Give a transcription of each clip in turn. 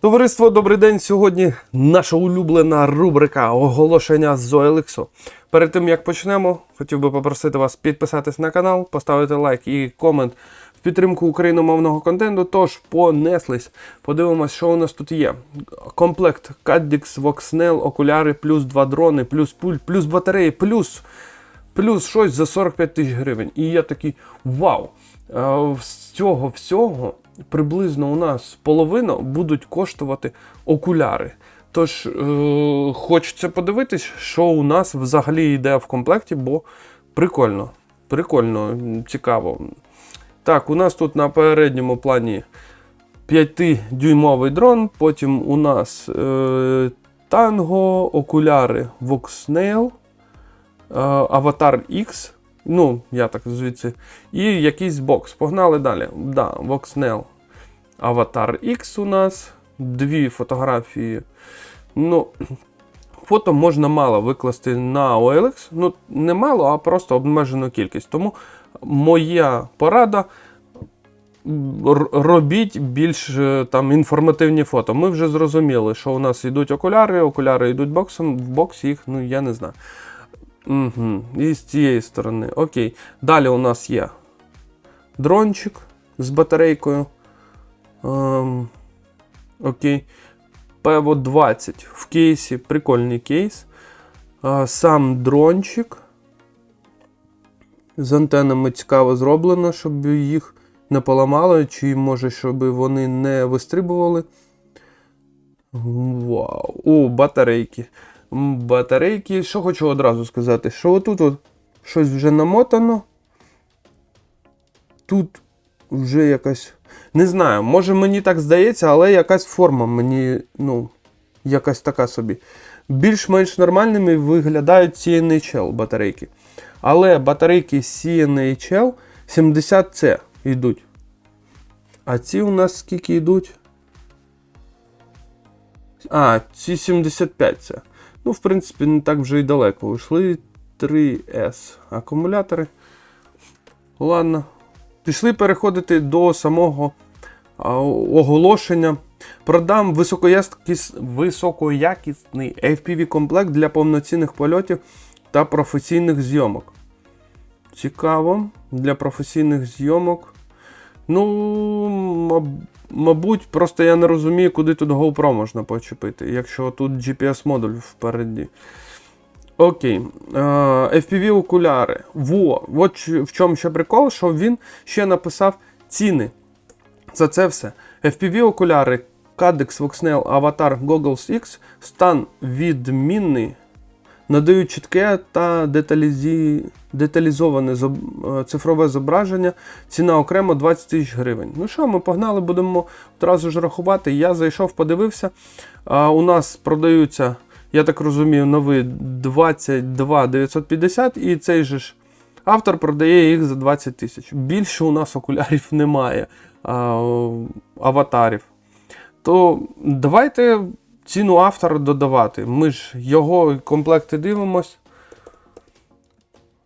Товариство, добрий день. Сьогодні наша улюблена рубрика оголошення з OLX. Перед тим як почнемо, хотів би попросити вас підписатись на канал, поставити лайк і комент в підтримку україномовного контенту. Тож понеслись. Подивимось, що у нас тут є. Комплект Caddix, Voxnel, окуляри, плюс два дрони, плюс пульт, плюс батареї, плюс плюс щось за 45 тисяч гривень. І я такий вау! Е, З цього всього приблизно у нас половина будуть коштувати окуляри. Тож е, хочеться подивитись, що у нас взагалі йде в комплекті, бо прикольно, прикольно, цікаво. Так, у нас тут на передньому плані 5-дюймовий дрон, потім у нас е, танго, окуляри Voxnail, е, Avatar X. Ну, я так звідси. І якийсь бокс. Погнали далі. Да, Voxnail. Avatar X у нас. Дві фотографії. Ну, фото можна мало викласти на OLX. Ну, не мало, а просто обмежену кількість. Тому моя порада. Робіть більш е, там інформативні фото. Ми вже зрозуміли, що у нас йдуть окуляри, окуляри йдуть боксом, в бокс їх, ну я не знаю. Угу. І з цієї сторони. Окей. Далі у нас є дрончик з батарейкою. Ем, окей. Пево 20 в кейсі. Прикольний кейс. А, сам дрончик. З антенами цікаво зроблено, щоб їх не поламало, чи може, щоб вони не вистрибували. Вау. О, батарейки. Батарейки. Що хочу одразу сказати, що отут от щось вже намотано. Тут вже якась. Не знаю, може мені так здається, але якась форма мені, ну, якась така собі. Більш-менш нормальними виглядають CNHL батарейки. Але батарейки CNHL 70C йдуть. А ці у нас скільки йдуть? А, ці 75 це. Ну, в принципі, не так вже й далеко. Йшли 3S акумулятори. Ладно. Пішли переходити до самого оголошення. Продам високоякісний FPV-комплект для повноцінних польотів та професійних зйомок. Цікаво. Для професійних зйомок. Ну, мабуть, просто я не розумію, куди тут GoPro можна почепити, якщо тут GPS-модуль впереді. Окей. Е, FPV окуляри. Во, от в чому ще прикол, що він ще написав ціни. За це все. FPV окуляри Caddx, Voxnail, Avatar, Goggles X стан відмінний, надають чітке та деталізі... деталізоване е, цифрове зображення. Ціна окремо 20 тисяч гривень. Ну що, ми погнали, будемо одразу ж рахувати. Я зайшов, подивився. А, у нас продаються, я так розумію, нові 22 950 і цей же ж автор продає їх за 20 тисяч. Більше у нас окулярів немає, а, аватарів. То давайте ціну автора додавати. Ми ж його комплекти дивимось.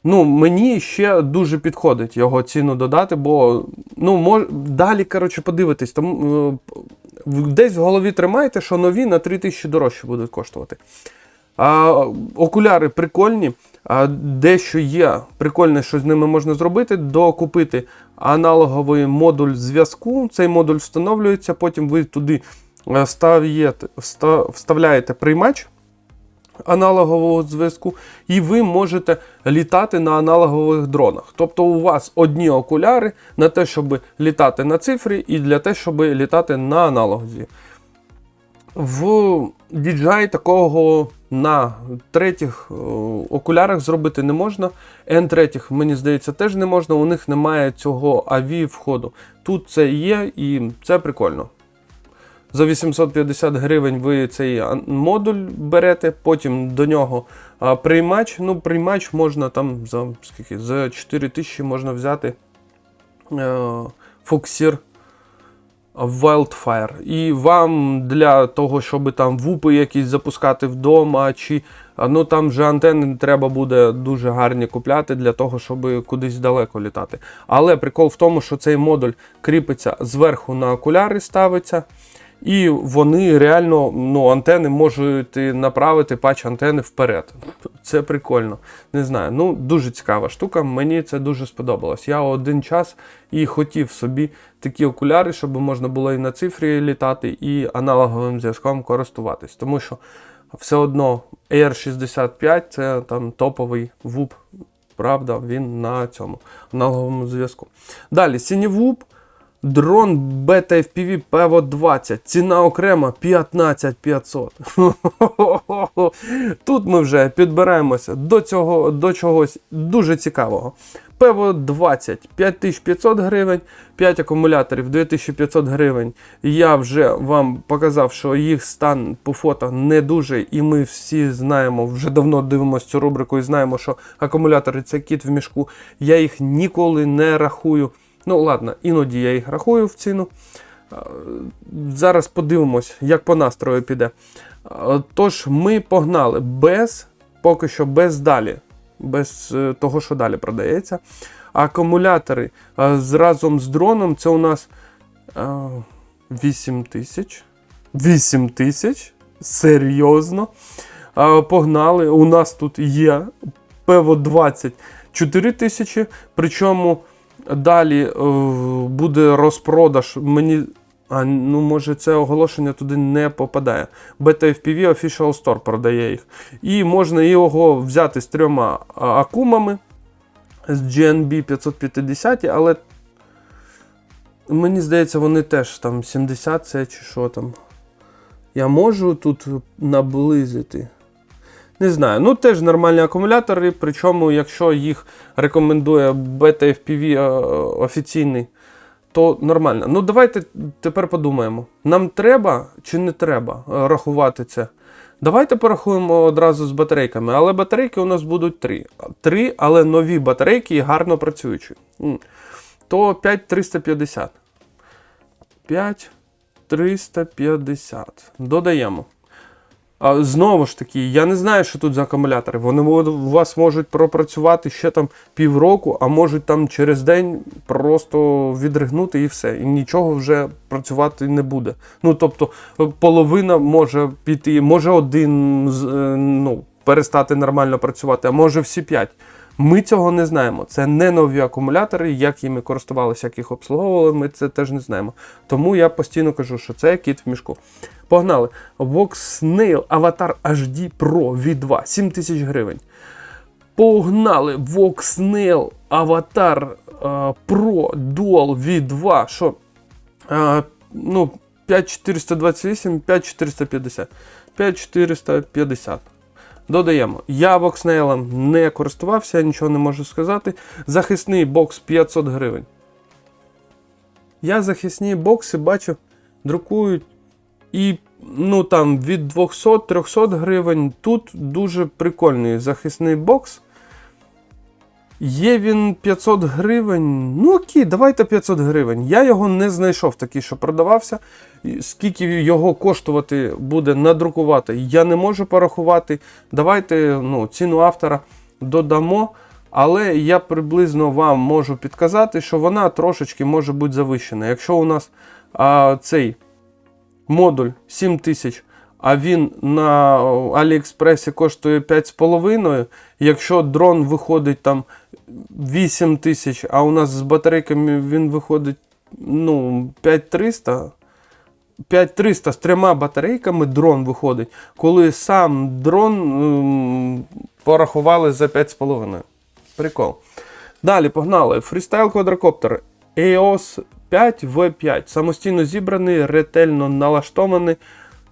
Ну, мені ще дуже підходить його ціну додати, бо ну, мож... далі, коротше, подивитись. Там, е, десь в голові тримайте, що нові на 3 тисячі дорожче будуть коштувати. А, окуляри прикольні, а, дещо є прикольне, що з ними можна зробити. Докупити аналоговий модуль зв'язку. Цей модуль встановлюється, потім ви туди вставляєте приймач аналогового зв'язку, і ви можете літати на аналогових дронах. Тобто у вас одні окуляри на те, щоб літати на цифрі, і для те, щоб літати на аналозі. В DJI такого на третіх е, окулярах зробити не можна. N3, мені здається, теж не можна. У них немає цього AV входу. Тут це є і це прикольно. За 850 гривень ви цей модуль берете, потім до нього приймач. Ну, приймач можна там за скільки? За 4000 можна взяти е, Foxir Wildfire. І вам для того, щоб там вупи якісь запускати вдома, чи ну там вже антени треба буде дуже гарні купляти для того, щоб кудись далеко літати. Але прикол в тому, що цей модуль кріпиться зверху на окуляри, ставиться. І вони реально ну, антени можуть направити патч антени вперед. Це прикольно. Не знаю. Ну, дуже цікава штука. Мені це дуже сподобалось. Я один час і хотів собі такі окуляри, щоб можна було і на цифрі літати, і аналоговим зв'язком користуватись. Тому що все одно AR65 це там топовий ВУП. Правда, він на цьому аналоговому зв'язку. Далі, Сінівуп, дрон Beta FPV PEVO 20. Ціна окрема 15500. Тут ми вже підбираємося до цього до чогось дуже цікавого. PEVO 20 5500 гривень, 5 акумуляторів 2500 гривень. Я вже вам показав, що їх стан по фото не дуже, і ми всі знаємо, вже давно дивимося цю рубрику і знаємо, що акумулятори це кіт в мішку. Я їх ніколи не рахую. Ну, ладно, іноді я їх рахую в ціну. Зараз подивимось, як по настрою піде. Тож, ми погнали без, поки що без далі, без е, того, що далі продається. Акумулятори разом з дроном це у нас е, 8 тисяч. 8 тисяч. Серйозно. Погнали. У нас тут є ПВО 20 4 тисячі. Причому далі е, буде розпродаж. Мені. А, ну, може, це оголошення туди не попадає. Beta FPV Official Store продає їх. І можна його взяти з трьома акумами з GNB 550, але мені здається, вони теж там 70 це чи що там. Я можу тут наблизити. Не знаю. Ну, теж нормальні акумулятори, причому, якщо їх рекомендує Beta е, офіційний, то нормально. Ну, давайте тепер подумаємо: нам треба чи не треба е, рахувати це? Давайте порахуємо одразу з батарейками, але батарейки у нас будуть три. Три, але нові батарейки і гарно працюючі. То 5350. 5350. Додаємо. А, знову ж таки, я не знаю, що тут за акумулятори. Вони у вас можуть пропрацювати ще там півроку, а можуть там через день просто відригнути і все. І нічого вже працювати не буде. Ну тобто, половина може піти, може один е, ну, перестати нормально працювати, а може всі п'ять. Ми цього не знаємо. Це не нові акумулятори, як їми користувалися, як їх обслуговували, ми це теж не знаємо. Тому я постійно кажу, що це кіт в мішку. Погнали. Voxnail Avatar HD Pro V2 7 тисяч гривень. Погнали Voxnail Avatar е, Pro Dual V2. Що? Е, ну, 5428, 5450. 5450. Додаємо. Я Voxnail не користувався, нічого не можу сказати. Захисний бокс 500 гривень. Я захисні бокси бачу, друкують і ну там від 200-300 гривень. Тут дуже прикольний захисний бокс. Є він 500 гривень. Ну окей, давайте 500 гривень. Я його не знайшов такий, що продавався. Скільки його коштувати буде надрукувати, я не можу порахувати. Давайте ну, ціну автора додамо. Але я приблизно вам можу підказати, що вона трошечки може бути завищена. Якщо у нас а, цей модуль 7000, а він на Аліекспресі коштує 5,5. Якщо дрон виходить там 8 тисяч, а у нас з батарейками він виходить ну, 5300. 5300 з трьома батарейками дрон виходить, коли сам дрон ем, порахували за 5,5. Прикол. Далі погнали. Фрістайл квадрокоптер EOS 5 V5. Самостійно зібраний, ретельно налаштований,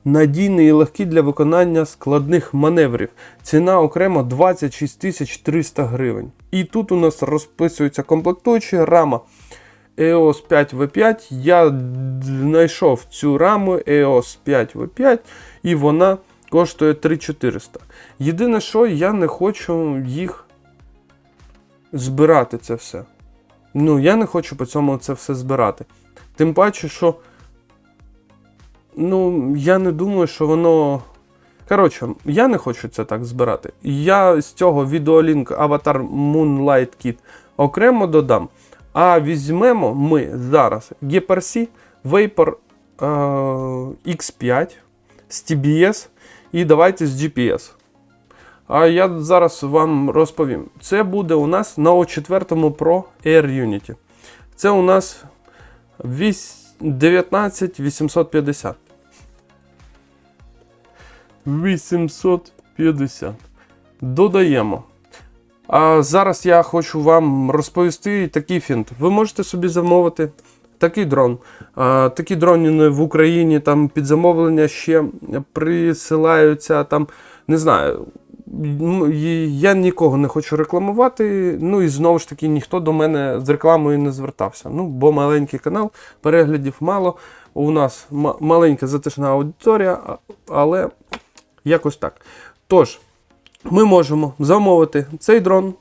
надійний і легкий для виконання складних маневрів. Ціна окремо 26 300 гривень. І тут у нас розписується комплектуючі рама. EOS 5 V5. Я знайшов цю раму EOS 5 V5 і вона коштує 3400. Єдине, що я не хочу їх збирати це все. Ну, я не хочу по цьому це все збирати. Тим паче, що. Ну, я не думаю, що воно. Коротше, я не хочу це так збирати. Я з цього відеолінк Аватар Moonlight Kit окремо додам. А візьмемо ми зараз GPRC Vapor е X5 з TBS і давайте з GPS. А я зараз вам розповім. Це буде у нас на 4 Pro Air Unity. Це у нас 8. 19 850. 850. Додаємо. А зараз я хочу вам розповісти такий фінт. Ви можете собі замовити такий дрон. А, Такі дрони в Україні там під замовлення ще присилаються там, не знаю, ну, Я нікого не хочу рекламувати. Ну і знову ж таки ніхто до мене з рекламою не звертався. Ну, бо маленький канал, переглядів мало. У нас ма- маленька затишна аудиторія, але якось так. Тож, ми можемо замовити цей дрон.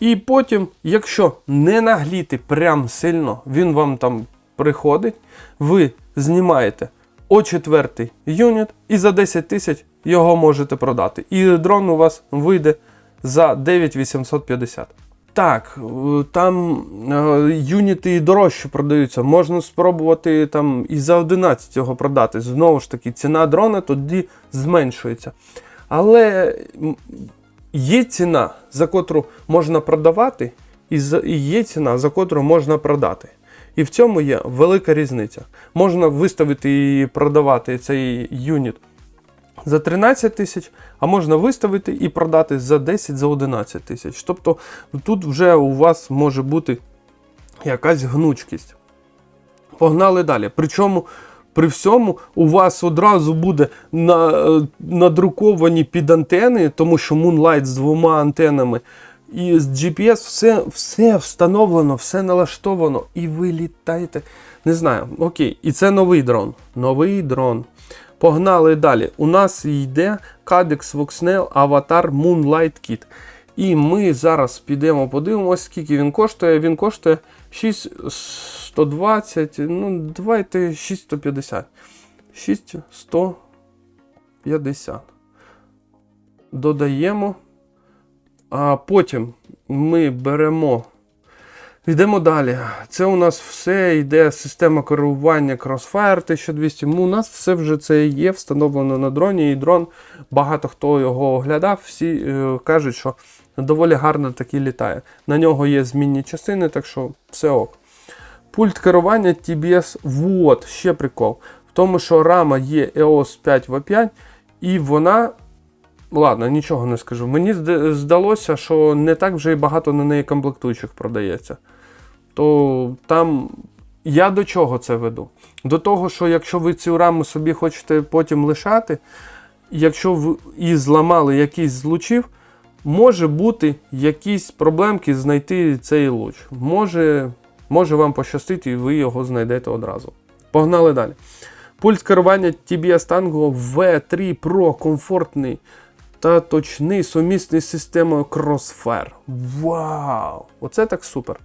І потім, якщо не нагліти прям сильно, він вам там приходить, ви знімаєте о четвертий юніт і за 10 тисяч його можете продати. І дрон у вас вийде за 9850. Так, е, там е, юніти і дорожче продаються. Можна спробувати там і за 11 його продати. Знову ж таки, ціна дрона тоді зменшується. Але є ціна, за котру можна продавати, і є ціна, за котру можна продати. І в цьому є велика різниця. Можна виставити і продавати цей юніт за 13 тисяч, а можна виставити і продати за 10 за 11 тисяч. Тобто тут вже у вас може бути якась гнучкість. Погнали далі. Причому при всьому у вас одразу буде на, е, надруковані під антени, тому що Moonlight з двома антенами. І з GPS все, все встановлено, все налаштовано, і ви літаєте. Не знаю, окей. І це новий дрон. Новий дрон. Погнали далі. У нас йде Cadex Voxnel Avatar Moonlight Kit. І ми зараз підемо подивимося, скільки він коштує. Він коштує 6120. Ну, давайте 6150. 6150. Додаємо. А потім ми беремо. Йдемо далі. Це у нас все йде система керування Crossfire 1200. Ну, У нас все вже це є встановлено на дроні. І дрон, багато хто його оглядав, всі е, кажуть, що доволі гарно таки літає. На нього є змінні частини, так що все ок. Пульт керування TBS. Вот, ще прикол. В тому, що рама є EOS 5V5, і вона. Ладно, нічого не скажу. Мені здалося, що не так вже і багато на неї комплектуючих продається. То там я до чого це веду? До того, що якщо ви цю раму собі хочете потім лишати, якщо ви і зламали якийсь з лучів, може бути якісь проблемки знайти цей луч. Може, може вам пощастити, і ви його знайдете одразу. Погнали далі. Пульт керування TBS Tango V3 Pro комфортний та точний сумісний системою Crossfire. Вау! Оце так супер.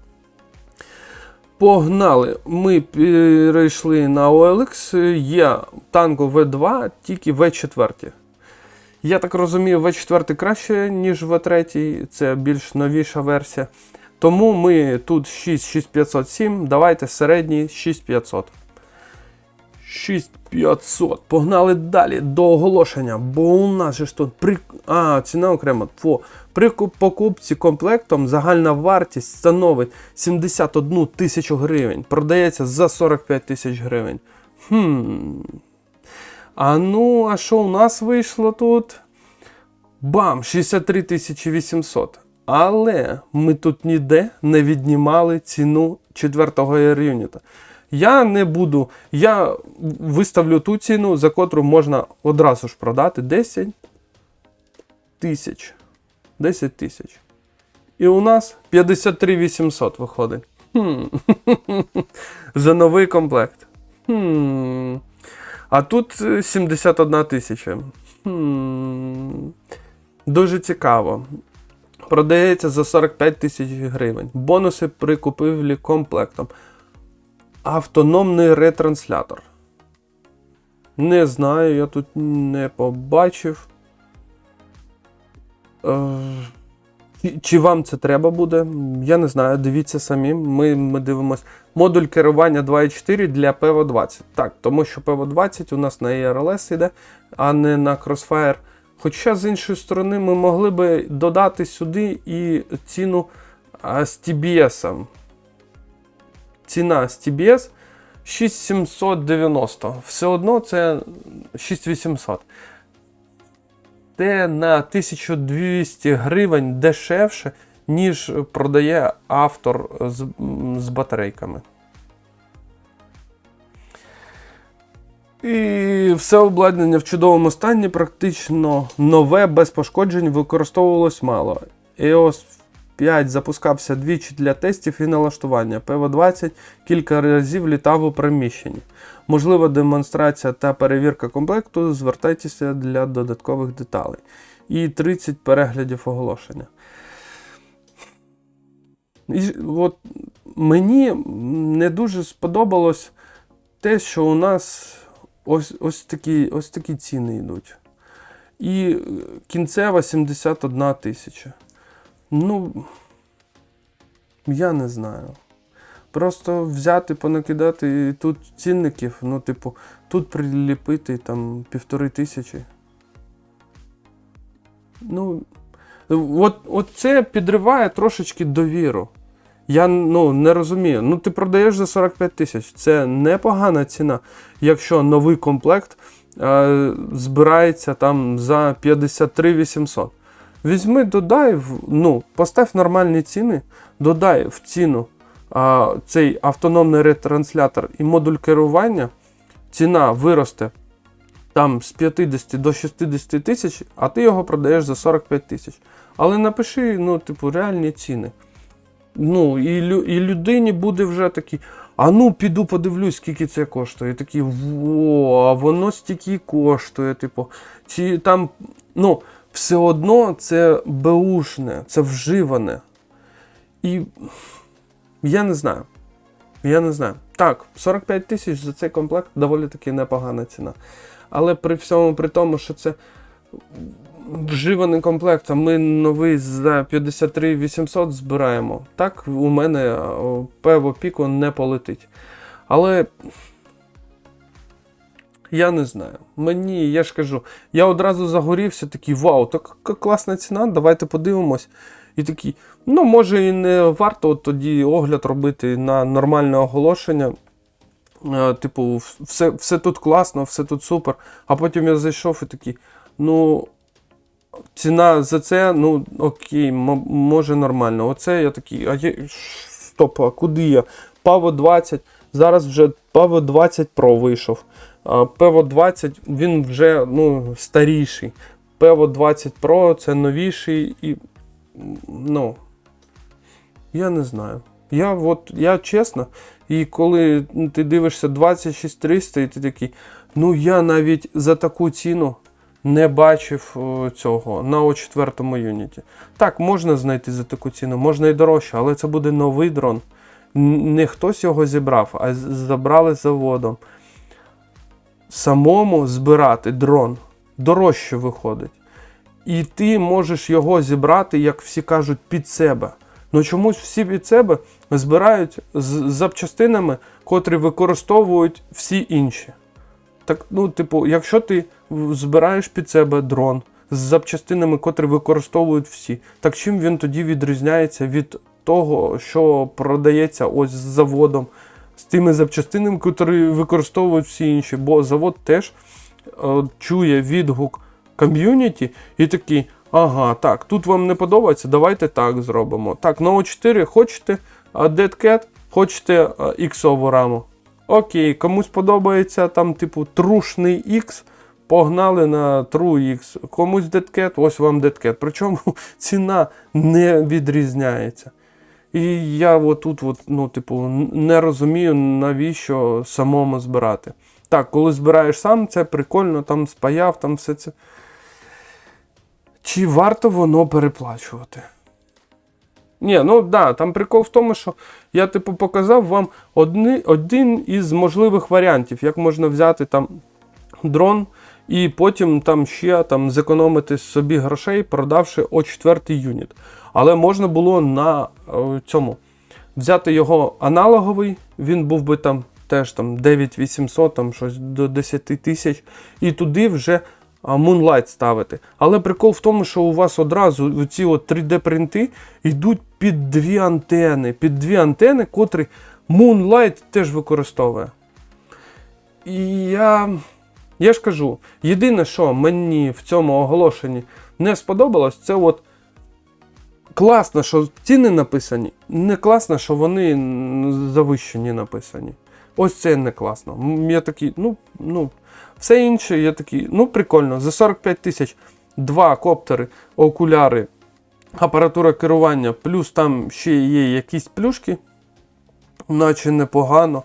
Погнали. Ми перейшли на OLX. Є Tango V2, тільки V4. Я так розумію, V4 краще, ніж V3, це більш новіша версія. Тому ми тут 66507, давайте середній 6500. 6500. Погнали далі до оголошення, бо у нас же ж тут при... а, ціна окремо. Фо. При покупці комплектом загальна вартість становить 71 тисячу гривень. Продається за 45 тисяч гривень. Хм. А ну, а що у нас вийшло тут? Бам! 63 тисячі 800. Але ми тут ніде не віднімали ціну четвертого Air Я не буду. Я виставлю ту ціну, за котру можна одразу ж продати 10 тисяч. 10 тисяч. І у нас 53 800 виходить. За новий комплект. А тут е, 71 тисяча. Хм. Дуже цікаво. Продається за 45 тисяч гривень. Бонуси при купівлі комплектом. Автономний ретранслятор. Не знаю, я тут не побачив. Е, Чи вам це треба буде? Я не знаю. Дивіться самі. Ми, ми дивимось. Модуль керування 2.4 для PV 20. Так, тому що PV 20 у нас на ERLS йде, а не на Crossfire. Хоча, з іншої сторони, ми могли би додати сюди і ціну а, з TBS. Ціна з TBS 6790. Все одно це 6800. Це на 1200 гривень дешевше, ніж продає автор з, з батарейками. І все обладнання в чудовому стані, практично нове, без пошкоджень, використовувалось мало. EOS 5 запускався двічі для тестів і налаштування. PV20 кілька разів літав у приміщенні. Можлива демонстрація та перевірка комплекту. Звертайтеся для додаткових деталей. І 30 переглядів оголошення. І от мені не дуже сподобалось те, що у нас ось, ось, такі, ось такі ціни йдуть. І кінцева 71 тисяча. Ну, я не знаю. Просто взяти, понакидати і тут цінників, ну, типу, тут приліпити там півтори тисячі. Ну, от, от це підриває трошечки довіру. Я ну, не розумію. Ну, ти продаєш за 45 тисяч. Це непогана ціна, якщо новий комплект е, збирається там за 53 800. Візьми, додай, ну, постав нормальні ціни, додай в ціну а, цей автономний ретранслятор і модуль керування, ціна виросте там з 50 до 60 тисяч, а ти його продаєш за 45 тисяч. Але напиши, ну, типу, реальні ціни. Ну, і, і людині буде вже такий. А ну, піду подивлюсь, скільки це коштує. І такий, во, а воно стільки коштує. Типу, чи там, ну, все одно це беушне, це вживане. І я не знаю. Я не знаю. Так, 45 тисяч за цей комплект доволі таки непогана ціна. Але при всьому при тому, що це вживаний комплект, а ми новий за 53 800 збираємо. Так, у мене о, пево піко не полетить. Але я не знаю. Мені, я ж кажу, я одразу загорівся, такий вау, така класна ціна, давайте подивимось. І такий, ну, може, і не варто от тоді огляд робити на нормальне оголошення. Е, Типу, все, все тут класно, все тут супер. А потім я зайшов і такий, ну, ціна за це, ну, окей, може нормально. Оце я такий, а я, стоп, а куди я? Паво 20, зараз вже Паво 20 Pro вийшов. А Пево 20 він вже ну, старіший. Пево 20 Pro це новіший і. Ну. Я не знаю. Я от, я чесно, і коли ти дивишся 26300, і ти такий, ну я навіть за таку ціну не бачив цього на О4 юніті. Так, можна знайти за таку ціну, можна і дорожче, але це буде новий дрон. Не хтось його зібрав, а з- забрали заводом. Самому збирати дрон дорожче виходить. І ти можеш його зібрати, як всі кажуть, під себе. Ну чомусь всі під себе збирають з запчастинами, котрі використовують всі інші. Так, ну, типу, якщо ти збираєш під себе дрон з запчастинами, котрі використовують всі, так чим він тоді відрізняється від того, що продається ось з заводом, з тими запчастинами, котрі використовують всі інші? Бо завод теж е, чує відгук ком'юніті і такий. Ага, так, тут вам не подобається, давайте так зробимо. Так, на 4 хочете а, Dead Cat, хочете а, іксову раму. Окей, комусь подобається там, типу, трушний X, погнали на True X. Комусь Dead Cat, ось вам Dead Cat. Причому ціна не відрізняється. І я отут, от, ну, типу, не розумію, навіщо самому збирати. Так, коли збираєш сам, це прикольно, там спаяв, там все це. Чи варто воно переплачувати? Ні, ну да, там прикол в тому, що я типу показав вам одни, один із можливих варіантів, як можна взяти там дрон і потім там ще там, зекономити собі грошей, продавши о четвертий юніт. Але можна було на е, цьому взяти його аналоговий, він був би там теж там 9800, там щось до 10 тисяч, і туди вже Moonlight ставити. Але прикол в тому, що у вас одразу ці 3D-принти йдуть під дві антени, під дві антени, котрі Moonlight теж використовує. І я, я ж кажу, єдине, що мені в цьому оголошенні не сподобалось, це от класно, що ціни написані, не класно, що вони завищені написані. Ось це не класно. Я такий, ну, ну, все інше, я такий, ну прикольно, за 45 тисяч два коптери, окуляри, апаратура керування, плюс там ще є якісь плюшки, наче непогано.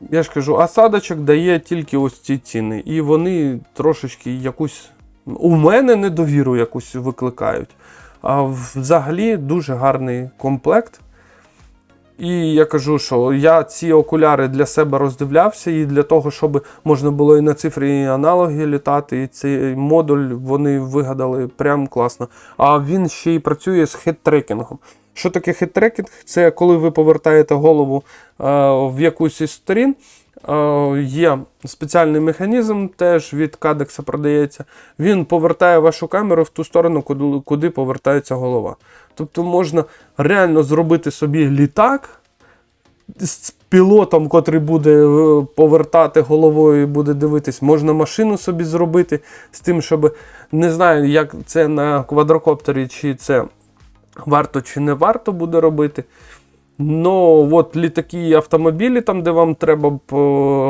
Я ж кажу, осадочок дає тільки ось ці ціни. І вони трошечки якусь. У мене недовіру якусь викликають. А взагалі дуже гарний комплект. І я кажу, що я ці окуляри для себе роздивлявся, і для того, щоб можна було і на цифрі і аналоги літати, і цей модуль вони вигадали прям класно. А він ще й працює з хет-трекінгом. Що таке хет-трекінг? Це коли ви повертаєте голову е, в якусь із сторін. Е, є спеціальний механізм, теж від кадекса продається. Він повертає вашу камеру в ту сторону, куди, куди повертається голова. Тобто можна реально зробити собі літак з пілотом, котрий буде е, повертати головою і буде дивитись. Можна машину собі зробити з тим, щоб не знаю, як це на квадрокоптері, чи це варто чи не варто буде робити. Ну, от літаки і автомобілі, там, де вам треба е,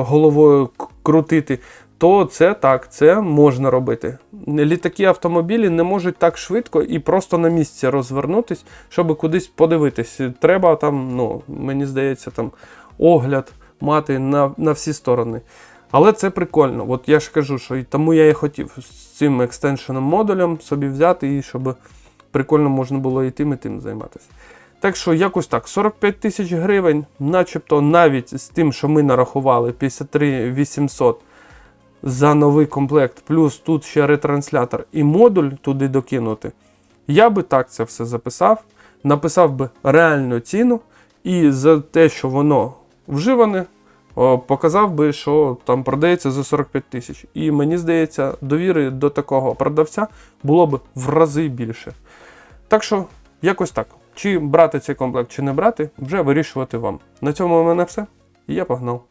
головою крутити, то це так, це можна робити. Літаки автомобілі не можуть так швидко і просто на місці розвернутись, щоб кудись подивитись. Треба там, ну, мені здається, там огляд мати на, на всі сторони. Але це прикольно. От я ж кажу, що і тому я і хотів з цим екстеншеном модулем собі взяти, і щоб прикольно можна було і тим, і тим займатися. Так що якось так, 45 тисяч гривень, начебто навіть з тим, що ми нарахували 53 800 за новий комплект, плюс тут ще ретранслятор і модуль туди докинути. Я би так це все записав, написав би реальну ціну, і за те, що воно вживане, показав би, що там продається за 45 тисяч. І мені здається, довіри до такого продавця було б в рази більше. Так що, якось так. Чи брати цей комплект, чи не брати, вже вирішувати вам. На цьому у мене все. І я погнав.